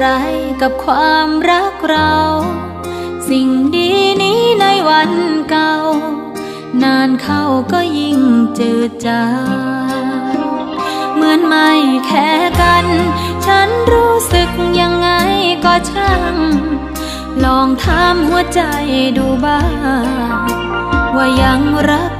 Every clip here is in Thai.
อะไรกับความรักเรา สิ่งดีนี้ในวันเก่า นานเข้าก็ยิ่งจืดจางเหมือนไม่แค่กัน ฉันรู้สึกยังไงก็ช่าง ลองถามหัวใจดูบ้าง ว่ายังรัก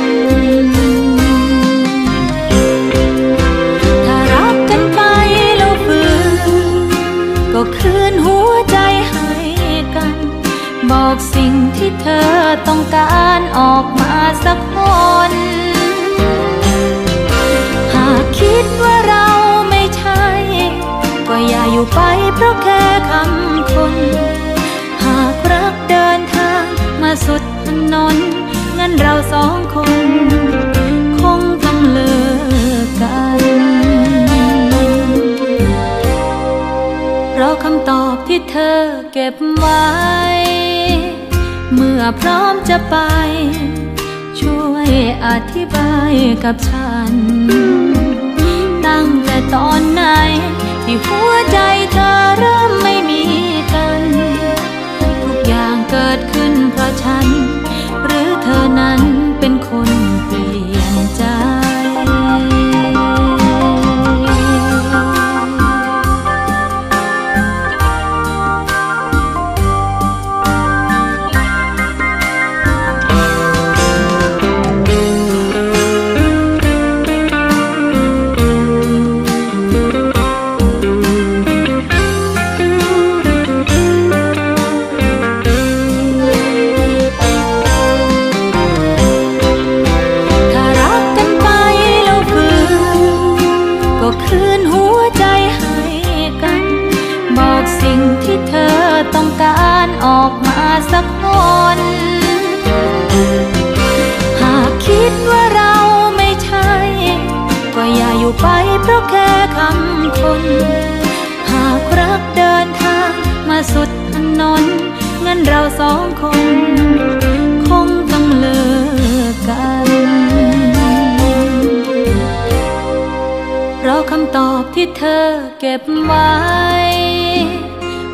บอกสิ่งที่เธอต้องการออกมาสักคน หากคิดว่าเราไม่ใช่ ก็อย่าอยู่ไปเพราะแค่คำคน หากรักเดินทางมาสุดถนน งั้นเราสองคน คงต้องเลิกกัน เพราะคำตอบที่เธอเก็บไว้ เมื่อพร้อมจะไป ช่วยอธิบายกับฉัน ตั้งแต่ตอนไหนที่หัวใจเธอ หัวใจให้กัน บอกสิ่งที่เธอต้องการออกมาสักคนหากคิดว่าเราไม่ใช่ ก็อย่าอยู่ไปเพราะแค่คำคน หากรักเดินทางมาสุดถนนงั้นเราสองคน อบที่เธอเก็บไว้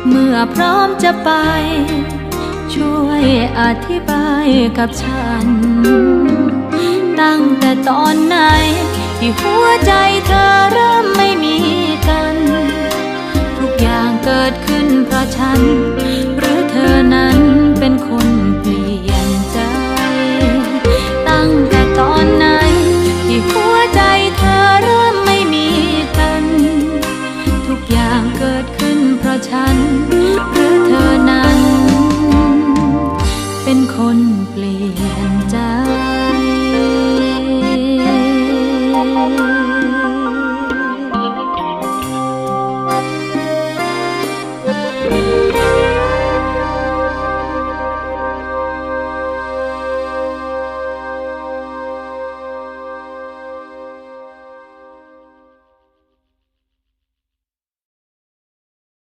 เมื่อพร้อมจะไป ช่วยอธิบายกับฉัน ตั้งแต่ตอนไหน ที่หัวใจเธอเริ่มไม่มีกัน ทุกอย่างเกิดขึ้นเพราะฉัน เปลี่ยนใจ